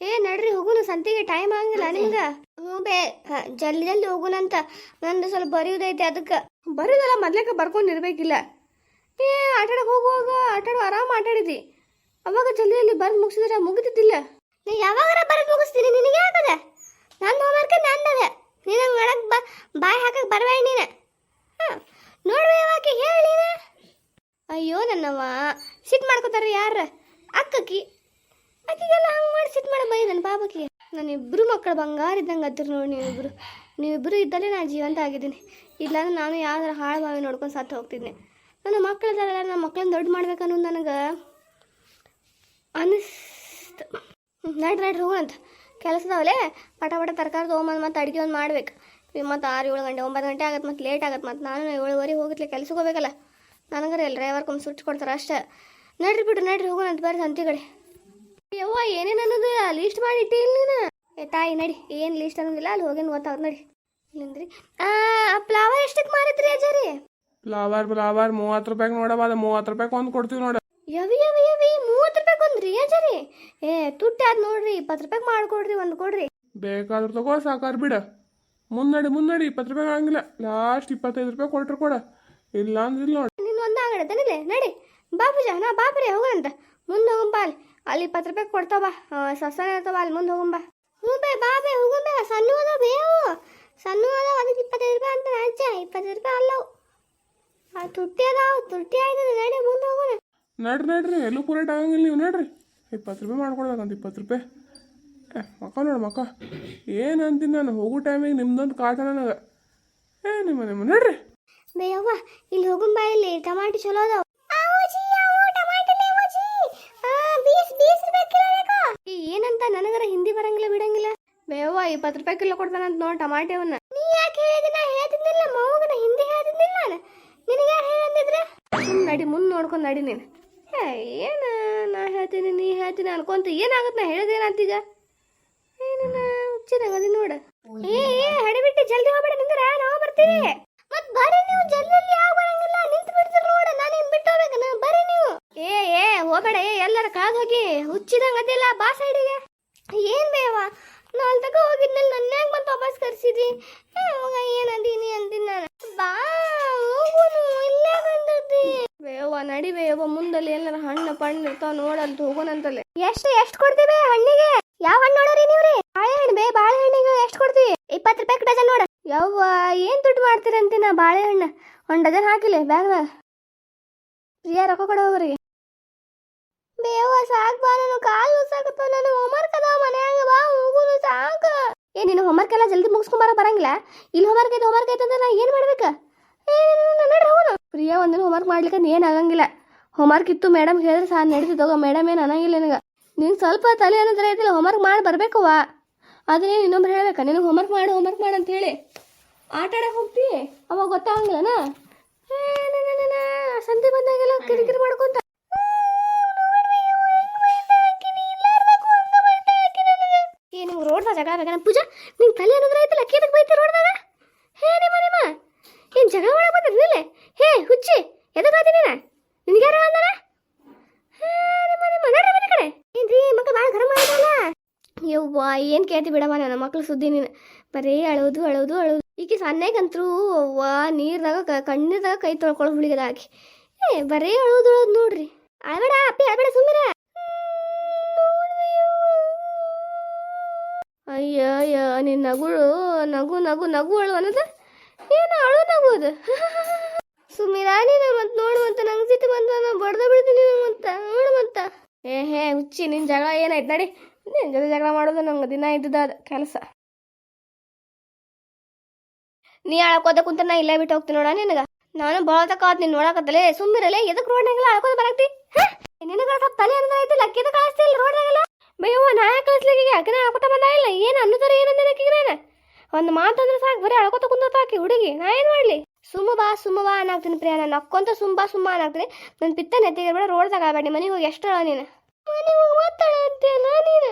ಏ, ನಡ್ರಿ, ಹೋಗುನು. ಸಂತಿಗೆ ಟೈಮ್ ಆಗಂಗಿಲ್ಲ ನಿಮ್ಗೆ? ಹ್ಞೂ ಬೇ ಜಲ್ದಿ ಜಲ್ದಿ ಹೋಗುನಂತ ನಂದು ಸ್ವಲ್ಪ ಬರೆಯೋದೈತೆ ಅದಕ್ಕೆ. ಬರೋದಲ್ಲ, ಮೊದ್ಲೇಕ ಬರ್ಕೊಂಡು ಇರ್ಬೇಕಿಲ್ಲ. ಏ ಆಟಾಡಕ್ಕೆ ಹೋಗುವಾಗ ಆಟಾಡೋ, ಆರಾಮ್ ಆಟಾಡಿದಿ. ಅವಾಗ ಜಲ್ದಿ ಜಲ್ದಿ ಬರ್ದ್ ಮುಗಿಸಿದ್ರೆ ಮುಗಿದಿದ್ದಿಲ್ಲ ನೀ ಯಾವಾಗಾರ ಬರೆದು ಮುಗಿಸ್ತೀನಿ, ನಿನಗೆ ಯಾಕದ? ನನ್ನ ಹೋಮ್ವರ್ಕ್ ನಂದದ ನೀನು ಮಾಡಕ್ ಬ, ಬಾಯ್ ಹಾಕಕ್ ಬರಬೇಡ ನೀನು. ಹಾಂ ನೋಡ್ರಿ ಯಾಕೆ ಹೇಳಿ ಅಯ್ಯೋ ನನ್ನವ್ವ ಸಿಟ್ ಮಾಡ್ಕೋತಾರ ಯಾರ? ಅಕ್ಕಕ್ಕಿ ಅಕ್ಕಿಗೆಲ್ಲ ಹಂಗೆ ಮಾಡಿ ಸಿಟ್ಟು ಮಾಡ ಬೈ ನನ್ನ ಪಾಪಕ್ಕೆ ನಾನು ಇಬ್ಬರು ಮಕ್ಕಳು ಬಂಗಾರ ಇದ್ದಂಗೆ ಹತ್ತಿರ ನೋಡಿ ನೀವಿಬ್ರು. ನೀವಿಬ್ಬರು ಇದ್ದಲ್ಲೇ ನಾನು ಜೀವಂತ ಆಗಿದ್ದೀನಿ. ಇಲ್ಲಾಂದ್ರೆ ನಾನು ಯಾವ್ದಾರ ಹಾಳು ಬಾವಿ ನೋಡ್ಕೊಂಡು ಸತ್ತು ಹೋಗ್ತಿದ್ದೆ. ನನ್ನ ಮಕ್ಕಳ ಇದಾರಲ್ಲ ನನ್ನ ಮಕ್ಕಳನ್ನ ದೊಡ್ಡ ಮಾಡ್ಬೇಕನ್ನೋದು ನನಗೆ ಅನಿಸ್ತು. ನಡ್ರಿ ನಡ್ರಿ ಹೋಗಂತ ಕೆಲಸದವಲೇ ಪಟ ಪಟ ತರಕಾರಿ ತೊಗೊಂಬಂದು ಮತ್ತೆ ಅಡುಗೆ ಒಂದು ಮಾಡ್ಬೇಕು. ಮತ್ತು ಆರು ಏಳು ಗಂಟೆ, ಒಂಬತ್ತು ಗಂಟೆ ಆಗತ್ತೆ ಮತ್ತು ಲೇಟ್ ಆಗತ್ತೆ ಮತ್ತು ನಾನು ಏಳುವರೆ ಹೋಗಿತ್ಲೆ ಕೆಲ್ಸಕ್ಕೆ ಹೋಗ್ಬೇಕಲ್ಲ. ನನಗರ ಎಲ್ಲ ಡ್ರೈವರ್ಕೊಂದು ಸುಟ್ಟು ಕೊಡ್ತಾರೆ ಅಷ್ಟೇ. ನಡ್ರಿ ಬಿಡ್ರಿ, ನಡ್ರಿ ಹೋಗೋಣಂತ ಬರ್ರಿ ಸಂತಿ ಕಡೆ ಯವ್ವ ಏನೇನು ಅನ್ನೋದು? ಲೀಸ್ಟ್ ಮಾಡಿ ಇಟ್ಟಿ ಇಲ್ಲಿ ನೀನು. ಏ ತಾಯಿ ನಡಿ. ಏನು ಲಿಸ್ಟ್ ಅನ್ನೋದಿಲ್ಲ ಅಲ್ಲಿ ಹೋಗೇನು ಗೊತ್ತಾವ್ದು ನಡಿ. ಇಲ್ಲಿಂದ್ರಿ. ಫ್ಲವರ್ ಎಷ್ಟಕ್ಕೆ ಮಾರಿದ್ರಿ ಅಜರಿ? ಫ್ಲವರ್ ಫ್ಲವರ್ ಮೂವತ್ತು ರೂಪಾಯಿಗೆ ನೋಡವ ಅದು ಮೂವತ್ತು ರೂಪಾಯಿಗೆ ಒಂದು ಕೊಡ್ತೀವಿ ನೋಡ. ಯವಿ ಯವಿ ಯವಿ ಮೂವತ್ತು ರೂಪಾಯಿ ಒಂದ್ರಿ ಅಜರಿ? ಏ ತುಟ್ಟಿ ಅದು ನೋಡ್ರಿ ಇಪ್ಪತ್ತು ರೂಪಾಯಿಗೆ ಮಾಡ್ಕೊಡ್ರಿ ಒಂದು ಕೊಡ್ರಿ. ಬೇಕಾದ್ರೆ ತಗೋ ಸಾಕಾರ ಬಿಡ. ಮುನ್ನಡಿ ಮುನ್ನಡಿ ಇಪ್ಪತ್ತು ರೂಪಾಯಿ ಆಗಂಗಿಲ್ಲ. ಲಾಸ್ಟ್ ಇಪ್ಪತ್ತೈದು ರೂಪಾಯಿ ಕೊಟ್ರು ಕೊಡ. ಇಲ್ಲ ಅಂದ್ರೆ ಇಲ್ಲ ನೋಡಿ. ನಿನ್ನ ಒಂದು ತನಿಲೆ ನಡಿ ಬಾಪುಜ ಪೂಜಾ ನಾ ಬಾಪ್ರಿ ಹೋಗಂತ ಮುಂದೆ ಹೋಗಂಬ ಅಲ್ಲಿ ಅಲ್ಲಿ ಇಪ್ಪತ್ತು ರೂಪಾಯಿ ಕೊಡ್ತಾವ ಸಸ್ತಾನೆ ಇರ್ತಾವ ಅಲ್ಲಿ ಮುಂದೆ ಹೋಗಂಬ ಹ್ಞೂ ಬೇ ಬಾ ಬೇ ಹೋಗಂಬ ಸಣ್ಣ ಅದಾವ ಬೇವು ಸಣ್ಣ ಅದಾವ ಅದಕ್ಕೆ ಇಪ್ಪತ್ತೈದು ರೂಪಾಯಿ ಅಂತ ಅಜ್ಜ ಇಪ್ಪತ್ತೈದು ರೂಪಾಯಿ ಅಲ್ಲವು ಆ ತುಟ್ಟಿ ಅದಾವ ತುಟ್ಟಿ ಆಯ್ತು ನಡಿ ಮುಂದೆ ಹೋಗೋಣ ನಡ್ರಿ ನಡ್ರಿ. ಎಲ್ಲೂ ಪೂರೈಟ್ ಆಗಂಗಿಲ್ಲ ನೀವು. ನಡ್ರಿ. ಇಪ್ಪತ್ತು ರೂಪಾಯಿ ಮಾಡ್ಕೊಡ್ಬೇಕಂತ ಇಪ್ಪತ್ತು ರೂಪಾಯಿ. ಏ ಮಕ್ಕ ನೋಡು ಮಕ್ಕ. ಏನು ಅಂತೀನಿ ನಾನು? ಹೋಗೋ ಟೈಮಿಗೆ ನಿಮ್ದೊಂದು ಕಾಟ ನನಗೆ. ಏ ನಿಮ್ಮ ನಿಮ್ಮ. ನಡ್ರಿ. ಬೇಯವ್ವ ಇಲ್ಲಿ ಹೋಗುಂಬ ಇಲ್ಲಿ ಟಮಾಟಿ ಚಲೋ ಅದಾವ ಏನಂತ ನನಗರ ಹಿಂದಿ ಬರಂಗಿಲ್ಲ ಬಿಡಂಗಿಲ್ಲ ಬೇವ ಇಪ್ಪತ್ತು ರೂಪಾಯಿ ಕಿಲೋ ಕೊಡ್ತಾನಂತ ನೋಡಿ ಟಮಾಟೆ ಅವನ್ನ. ನೀ ಯಾಕೆ ಹೇಳಿದ ನಾ ಹೇಳ್ತಿದ್ದಿಲ್ಲ ಮಗುನ ಹಿಂದಿ ಹೇಳ್ತಿದ್ದಿಲ್ಲ ನಾನು. ನಿನಗೆ ಯಾರು ಹೇಳಂದಿದ್ರೆ ಸುಮ್ಮನೆ ನಡಿ ಮುಂದೆ ನೋಡ್ಕೊಂಡು ನಡಿ ನೀನು. ಏ ಏನು ನಾ ಹೇಳ್ತೀನಿ ನೀ ಹೇಳ್ತೀನಿ ಅನ್ಕೊಂತ ಏನಾಗುತ್ತೆ ನಾ ಹೇಳಿದೇನಂತೀಗ? ಏನನ್ನ ಹುಚ್ಚಿನಾಗದಿ ನೋಡ. ಏ ಏ ಹಡಿಬಿಟ್ಟು ಜಲ್ದಿ ಹೋಗ್ಬೇಡ ನಿಂದ್ರ? ನಾವು ಬರ್ತೀವಿ ಮತ್ ಬರ್ರಿ ನೀವು ಜಲ್ದಿ ಯಾಕೆ ಬರಂಗಿಲ್ಲ? ನಿಂತು ಬಿಡ್ತೀರಿ ನೋಡ ನಾನು ಇನ್ ಬಿಟ್ಟು ಹೋಗ್ಬೇಕನ ಬರ್ರಿ ನೀವು. ಏ ಏ ಹೋಗಬೇಡ ಏ ಎಲ್ಲರ ಕಾದ್ ಹೋಗಿ. ಹುಚ್ಚಿದಂಗದಿಲ್ಲ ಬಾ ಸೈಡಿಗೆ ಏನ್ ಬೇವ ನಾಲ್ ತಗ ಹೋಗಿದ್ಮೇಲೆ ನನ್ನ ಯಾಕೆ ಮತ್ತೆ ವಾಪಸ್ ಕರ್ಸಿದಿ ಅವಾಗ ಏನ್ ಅಂದೀನಿ ಅಂದಿನ ನಾನು. ಬಾ, ಹೋಗುನು, ಇಲ್ಲೇ ಬಂದದ್ದಿ. ಬೇವ, ನಡಿ ಬೇವ, ಮುಂದಲ್ಲಿ ಎಲ್ಲರ ಹಣ್ಣು ಪಣ್ಣು ಇರ್ತಾವ ನೋಡಂತ ಹೋಗೋಣಂತಲ್ಲೇ ಎಷ್ಟು ಎಷ್ಟು ಕೊಡ್ತೀವಿ ಹಣ್ಣಿಗೆ? ಯಾವ ಹಣ್ಣು ನೋಡ್ರಿ ನೀವ್ರಿ? ಬಾಳೆಹಣ್ಣು, ಬೇ, ಬಾಳೆಹಣ್ಣಿಗೆ ಎಷ್ಟು ಕೊಡ್ತೀವಿ? ಇಪ್ಪತ್ತು ರೂಪಾಯಿ ಡಜನ್ ನೋಡ. ಯವ್ವ, ಏನ್ ದುಡ್ಡು ಮಾಡ್ತೀರಂತೀನ ಬಾಳೆಹಣ್ಣು? ಒಂದು ಡಜನ್ ಹಾಕಿಲ್ಲ ಬ್ಯಾಗ್ ಪ್ರಿಯಾ, ರೊಕ್ಕ ಕೊಡ ಹೋಗ್ರಿ ಬೇವ ಸಾಕ್ ಬಾ ನಾನು ಕಾಲು ಸಾಕತ್ತ ನಾನು ಹೋಮ್ವರ್ಕ್ ಅದ, ಮನ್ಯಾಗ ಬಾ, ಹೋಗುನು ಸಾಕ. ಏ ನಿನ್ನ ಹೋಮ್ವರ್ಕ್ ಎಲ್ಲ ಜಲ್ದಿ ಮುಗಿಸ್ಕೊಂಬರ ಬರಂಗಿಲ್ಲ. ಇಲ್ಲಿ ಹೋಮ್ವರ್ಕ್ ಐತೆ ಹೋಮ್ವರ್ಕ್ ಐತೆ ಅಂದ್ರೆ ನಾ ಏನು ಮಾಡ್ಬೇಕು? ಪ್ರಿಯಾ ಒಂದಿನ ಹೋಮ್ವರ್ಕ್ ಮಾಡ್ಲಿಕ್ಕೆ ಏನು ಆಗಂಗಿಲ್ಲ. ಹೋಮ್ವರ್ಕ್ ಇತ್ತು ಮೇಡಮ್ ಹೇಳಿದ್ರೆ ಸಹ ನಡೀತಿದ್ದೋಗ ಮೇಡಮ್ ಏನು ಅನ್ನಂಗಿಲ್ಲ ನಿನಗೆ. ನಿಂಗೆ ಸ್ವಲ್ಪ ತಲೆ ಅನ್ನೋದ್ರ ಐತಿಲ್ಲ ಹೋಮ್ವರ್ಕ್ ಮಾಡಿ ಬರ್ಬೇಕವ್ವ ಅದನ್ನೇ ಇನ್ನೊಬ್ರು ಹೇಳ್ಬೇಕ ನಿನಗೆ ಹೋಮ್ವರ್ಕ್ ಮಾಡು ಹೋಮ್ವರ್ಕ್ ಮಾಡು ಅಂತ ಹೇಳಿ. ಆಟ ಆಡಕ್ಕೆ ಹೋಗ್ತಿ? ಅವಾಗ ಗೊತ್ತಾಗಂಗಿಲ್ಲನಾ? ಸಂತೆ ಬಂದಾಗೆಲ್ಲ ಕಿರಿಕಿರಿ ಮಾಡ್ಕೊಂತ ರೋಡ್ದಾಗ ಜಗಳ ಬೇಕನ ಪೂಜಾ ನಿಂಗೆ ತಲೆ ಅನ್ನೋದ್ರ ಐತಿಲ್ಲ ಕೇದಕ್ಕೆ ಬೈತಿ ರೋಡ್ದಾಗ ಹೇ ನಿಮ್ಮ ನಿಮ್ಮ. ಏನು ಜಗಳ ಮಾಡಕ್ ಬಂದ್ರಿ ನಿಲ್ಲೆ ಹೇ, ಹುಚ್ಚಿ ಎದಕ್ಕೆ ಬೈತಿ ನೀನ? ನಿನ್ಗೆ ಯಾರು ಅಂದಾರ? ನಿಮ್ಮ ನಿಮ್ಮ. ನಡ್ರಿ ಮನೆ ಕಡೆ. ಏನ್ರಿ ಮಕ್ಕಳು ಭಾಳ ಗರಂ ಮಾಡಲ್ಲ ಯವ್ವ, ಏನು ಕೇಳ್ತಿ ಬಿಡಮ್ಮ ನನ್ನ ಮಕ್ಳು ಸುದ್ದಿ ನೀನು. ಬರೀ ಅಳೋದು ಅಳೋದು ಅಳೋದು. ಈಕೆ ಸಣ್ಣಗಂತರೂ ಅವ್ವ ನೀರ್ದಾಗ ಕಣ್ಣೀರ್ದಾಗ ಕೈ ತೊಳ್ಕೊಳ್ಳೋ ಹುಳಿಗದ ಹಾಕಿ ಏ, ಬರೀ ಅಳೋದು ಅಳೋದು ನೋಡ್ರಿ. ಅಳಬೇಡ, ಅಪ್ಪಿ, ಅಳಬೇಡ ಸುಮ್ಮಿರ ನಿನ್ನ ನಗುಳು, ನಗು ನಗು ನಗು ಅಳು ಅನ್ನೋದು? ಏನು ಅಳು ನಗು ಅದು? ಸುಮ್ಮಿರ ನೀನು ಮತ್ತೆ ನೋಡು ಅಂತ ನಂಗೆ ಸಿಟ್ಟು ಬಂದ ನಾನು ಬಡ್ದ ಬಿಡ್ತೀನಿ ಮತ್ತ ನೋಡು ಮತ್ತ ಏ, ಹೇ, ಹುಚ್ಚಿ ನಿನ್ನ ಜಗಳ ಏನಾಯ್ತು ನಡಿ. ನಿನ್ನ ಜೊತೆ ಜಗಳ ಮಾಡೋದು ನಂಗೆ ದಿನ ಇದ್ದದ ಕೆಲಸ. ನೀ ಅಳ್ಕೋದ ಕುಂತ ನಾ ಇಲ್ಲೇ ಬಿಟ್ಟು ಹೋಗ್ತೀನಿ ನೋಡ ನಿನಗ. ನಾನು ಭಾಳ ತಕಾತ್ ನೀನು ನೋಡಕತ್ತಲೇ ಸುಮ್ಮಿರಲೇ ಎದಕ್ಕೆ ರೋಡ್ನಾಗೆಲ್ಲ ಅಳ್ಕೋದ ಬರಾಕ್ತಿ? ನಿನಗ ತಲೆ ಅಂದ್ರೆ ಐತಿ ಲಕ್ಕಿದ ಕಳಿಸ್ತಿಲ್ಲ ರೋಡ್ನಾಗೆಲ್ಲ ಬಯ್ಯವ್ವ ನಾ ಕಳಿಸ್ಲಿಕ್ಕೆ ಅಕ್ಕನ ಹಾಕೋತ ಬಂದ ಇಲ್ಲ? ಏನು ಅನ್ನೋದಾರ ಏನಂದ ನಾನು? ಒಂದು ಮಾತಂದ್ರೆ ಸಾಕು, ಬರೀ ಅಳ್ಕೋತ ಕುಂದತ ಆಕಿ ಹುಡುಗಿ. ನಾ ಏನು ಮಾಡಲಿ? ಸುಮ್ಮ ಬಾ ಸುಮ್ಮ ಬಾ ಅನ್ನಾಗ್ತೀನಿ ಪ್ರಿಯ. ನಾನು ನಕ್ಕೊಂತ ಸುಮ್ಮ ಬಾ, ಸುಮ್ಮ ಅನ್ನಾಗ್ತೀನಿ. ನನ್ನ ಪಿತ್ತ ನೆತ್ತಿಗೆ ಬೇಡ ರೋಡ್ದಾಗ ಆಗಬೇಡಿ ಮನೆಗೆ ಹೋಗಿ ಎಷ್ಟು ಅಳ ನೀನು? ಮನೆಗೆ ಹೋಗಿ ಮಾತಾಡ ಅಂತೀಯಲ್ಲ ನೀನು?